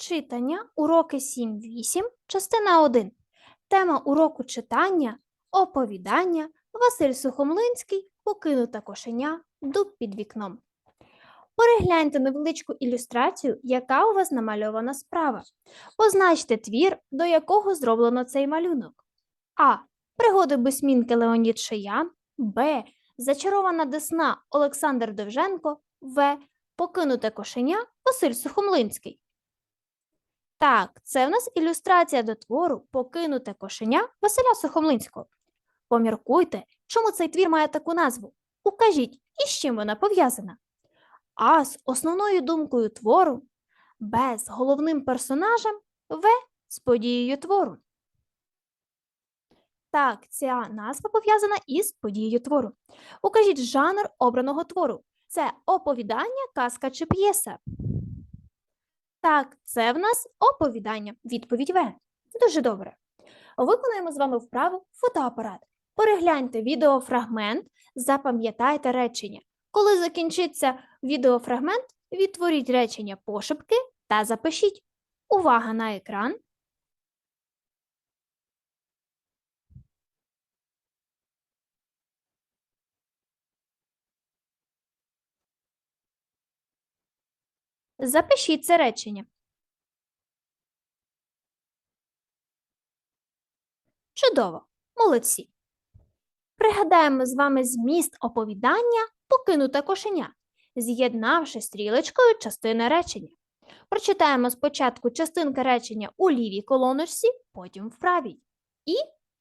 Читання, уроки 7-8, частина 1. Тема уроку читання, оповідання, Василь Сухомлинський, покинута кошеня, дуб під вікном. Перегляньте невеличку ілюстрацію, яка у вас намальована справа. Позначте твір, до якого зроблено цей малюнок. А. Пригоди Бесмінки Леонід Шиян. Б. Зачарована десна Олександр Довженко. В. Покинуте кошеня Василь Сухомлинський. Так, це в нас ілюстрація до твору Покинуте кошеня Василя Сухомлинського. Поміркуйте, чому цей твір має таку назву. Укажіть, із чим вона пов'язана. А з основною думкою твору, Б з головним персонажем, В з подією твору. Так, ця назва пов'язана із подією твору. Укажіть жанр обраного твору. Це оповідання, казка чи п'єса. Так, це в нас оповідання. Відповідь В. Дуже добре. Виконуємо з вами вправу фотоапарат. Перегляньте відеофрагмент, запам'ятайте речення. Коли закінчиться відеофрагмент, відтворіть речення пошепки та запишіть. Увага на екран. Запишіть це речення. Чудово, молодці. Пригадаємо з вами зміст оповідання Покинуте кошеня, з'єднавши стрілочкою частини речення. Прочитаємо спочатку частинки речення у лівій колоночці, потім в правій. І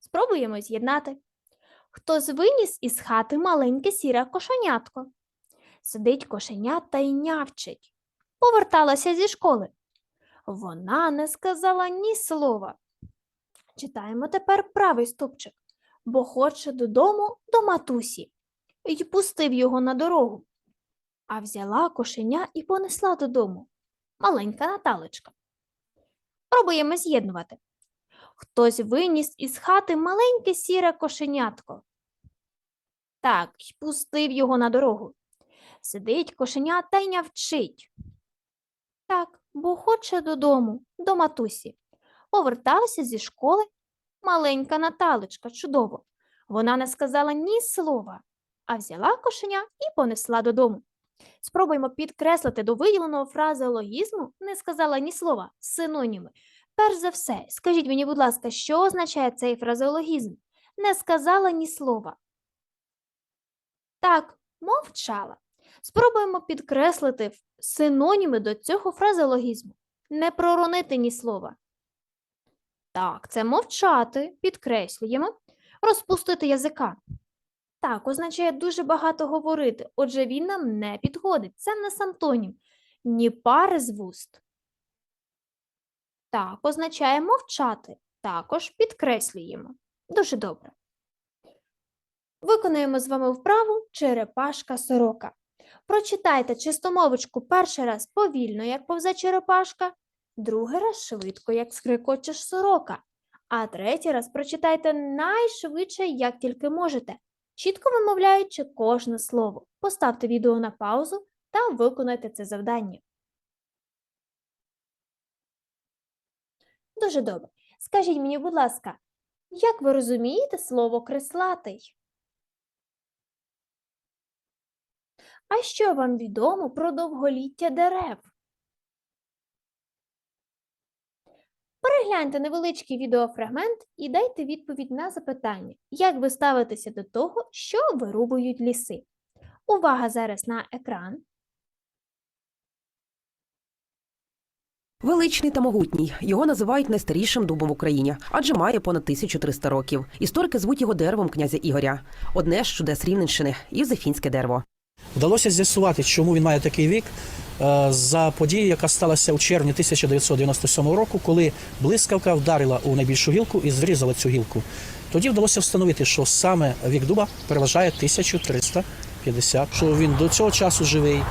спробуємо з'єднати. Хтось виніс із хати маленьке сіре кошенятко. Сидить кошеня та й нявчить поверталася зі школи. Вона не сказала ні слова. Читаємо тепер правий стопчик, бо хоче додому до матусі, й пустив його на дорогу. А взяла кошеня і понесла додому. Маленька Наталечка. Пробуємо з'єднувати. Хтось виніс із хати маленьке сіре кошенятко. Так, пустив його на дорогу. Сидить кошеня та й нявчить. Так, бо хоче додому, до матусі. Поверталася зі школи маленька Наталочка, чудово. Вона не сказала ні слова, а взяла кошеня і понесла додому. Спробуємо підкреслити до виділеного фразеологізму не сказала ні слова, синоніми. Перш за все, скажіть мені, будь ласка, що означає цей фразеологізм? Не сказала ні слова. Так, мовчала. Спробуємо підкреслити синоніми до цього фразеологізму. Не проронити ні слова. Так, це мовчати, підкреслюємо. Розпустити язика. Так, означає дуже багато говорити, отже, він нам не підходить. Це в нас антонім. Ні пари з вуст. Так, означає мовчати. Також підкреслюємо. Дуже добре. Виконуємо з вами вправу черепашка сорока. Прочитайте чистомовочку перший раз повільно, як повзе черепашка, другий раз швидко, як скрикочеш сорока, а третій раз прочитайте найшвидше, як тільки можете, чітко вимовляючи кожне слово. Поставте відео на паузу та виконайте це завдання. Дуже добре. Скажіть мені, будь ласка, як ви розумієте слово креслатий? А що вам відомо про довголіття дерев? Перегляньте невеличкий відеофрагмент і дайте відповідь на запитання, як ви ставитеся до того, що вирубують ліси. Увага зараз на екран. Величний та могутній. Його називають найстарішим дубом в Україні, адже має понад 1300 років. Історики звуть його деревом князя Ігоря. Одне з чудес Рівненщини – Євзефінське дерево. Вдалося з'ясувати, чому він має такий вік е, за подію, яка сталася у червні 1997 року, коли блискавка вдарила у найбільшу гілку і зрізала цю гілку. Тоді вдалося встановити, що саме вік дуба переважає 1350, що він до цього часу живий,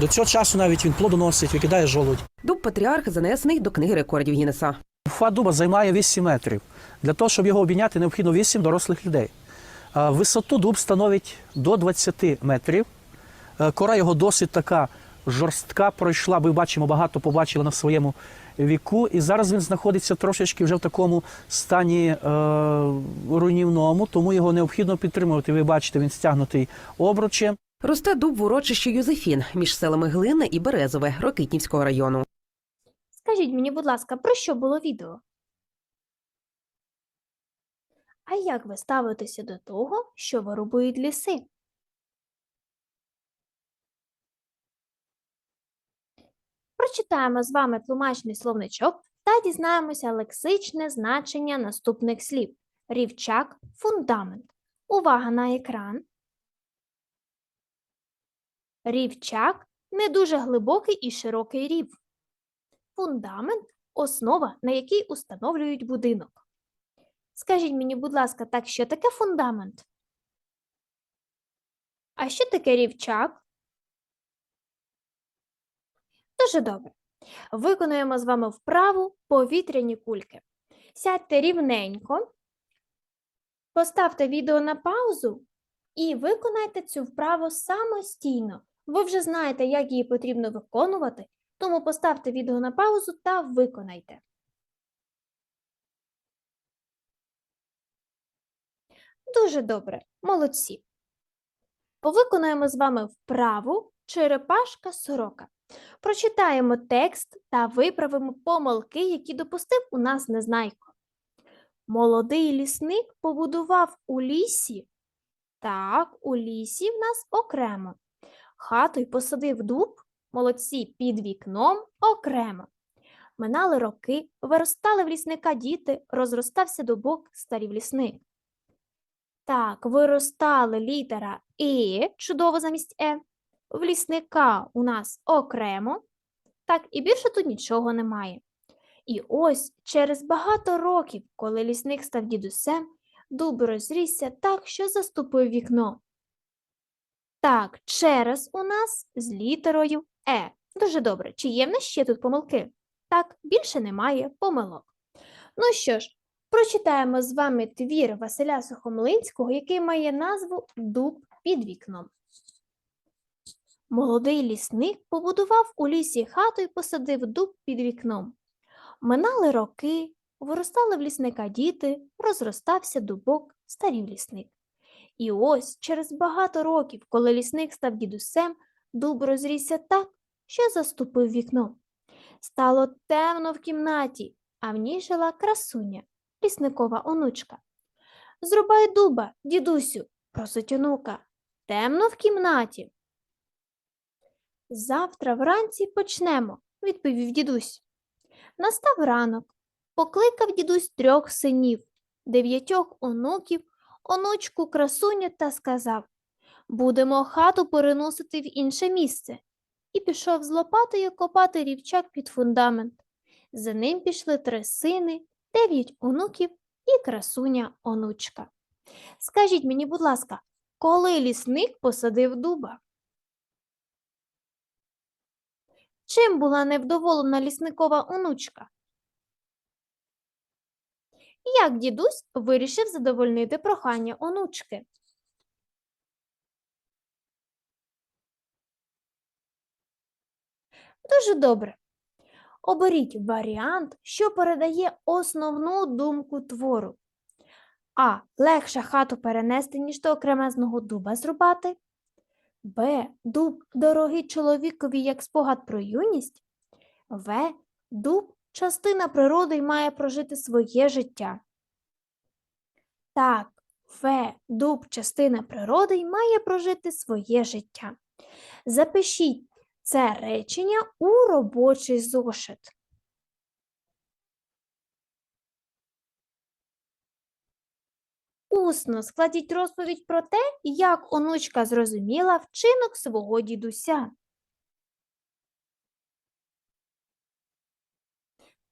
до цього часу навіть він плодоносить, викидає жолудь. Дуб патріарх занесений до книги рекордів Гіннеса. Фа дуба займає 8 метрів. Для того, щоб його обійняти, необхідно 8 дорослих людей. Висоту дуб становить до 20 метрів. Е, Кора його досить така жорстка, пройшла, ми бачимо, багато побачили на своєму віку. І зараз він знаходиться трошечки вже в такому стані е, руйнівному, тому його необхідно підтримувати. Ви бачите, він стягнутий обручем. Росте дуб в урочищі Юзефін між селами Глина і Березове Рокитнівського району. Скажіть мені, будь ласка, про що було відео? А як ви ставитеся до того, що вирубують ліси? Прочитаємо з вами тлумачний словничок та дізнаємося лексичне значення наступних слів. Рівчак, фундамент. Увага на екран. Рівчак не дуже глибокий і широкий рів. Фундамент основа, на якій установлюють будинок. Скажіть мені, будь ласка, так що таке фундамент? А що таке рівчак? Дуже добре. Виконуємо з вами вправу повітряні кульки. Сядьте рівненько, поставте відео на паузу і виконайте цю вправу самостійно. Ви вже знаєте, як її потрібно виконувати, тому поставте відео на паузу та виконайте. Дуже добре, молодці. Виконуємо з вами вправу черепашка сорока. Прочитаємо текст та виправимо помилки, які допустив у нас Незнайко. Молодий лісник побудував у лісі. Так, у лісі в нас окремо. Хату й посадив дуб, молодці під вікном окремо. Минали роки, виростали в лісника діти, розростався дубок, старів лісник. Так, виростали літера І, чудово замість Е. В лісника у нас окремо. Так, і більше тут нічого немає. І ось через багато років, коли лісник став дідусем, дуб розрісся так, що заступив вікно. Так, через у нас з літерою Е. Дуже добре. Чи є в нас ще тут помилки? Так, більше немає помилок. Ну що ж, прочитаємо з вами твір Василя Сухомлинського, який має назву Дуб під вікном. Молодий лісник побудував у лісі хату і посадив дуб під вікном. Минали роки, виростали в лісника діти, розростався дубок, старів лісник. І ось через багато років, коли лісник став дідусем, дуб розрісся так, що заступив вікно. Стало темно в кімнаті, а в ній жила красуня, лісникова онучка. Зрубай дуба, дідусю, просить онука. Темно в кімнаті. Завтра вранці почнемо, відповів дідусь. Настав ранок. Покликав дідусь трьох синів, дев'ятьох онуків, онучку красуню та сказав Будемо хату переносити в інше місце. І пішов з лопатою копати рівчак під фундамент. За ним пішли три сини, дев'ять онуків і красуня онучка. Скажіть мені, будь ласка, коли лісник посадив дуба? Чим була невдоволена лісникова онучка? Як дідусь вирішив задовольнити прохання онучки? Дуже добре. Оберіть варіант, що передає основну думку твору. А. Легше хату перенести, ніж до окремезного дуба зрубати. Б. Дуб дорогий чоловікові як спогад про юність. В. Дуб частина природи і має прожити своє життя. Так, В. Дуб частина природи і має прожити своє життя. Запишіть це речення у робочий зошит. усно складіть розповідь про те, як онучка зрозуміла вчинок свого дідуся.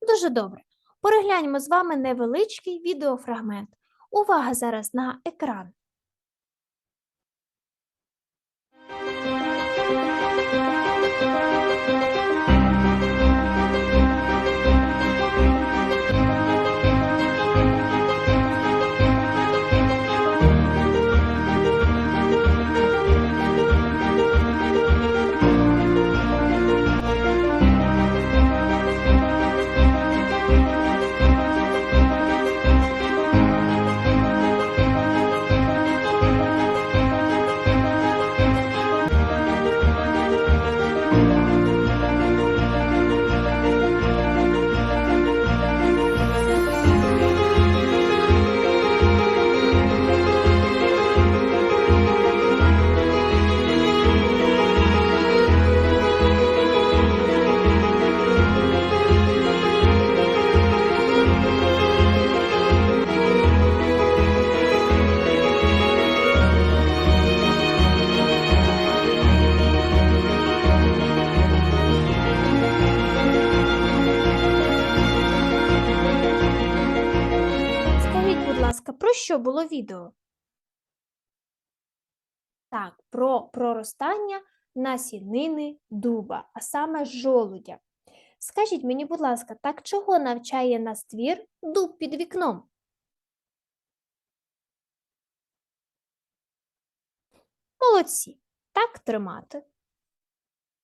Дуже добре. Перегляньмо з вами невеличкий відеофрагмент. Увага зараз на екран. Thank. Що було відео? Так, про проростання насінини дуба, а саме жолудя. Скажіть мені, будь ласка, так чого навчає нас твір дуб під вікном? Молодці. Так тримати.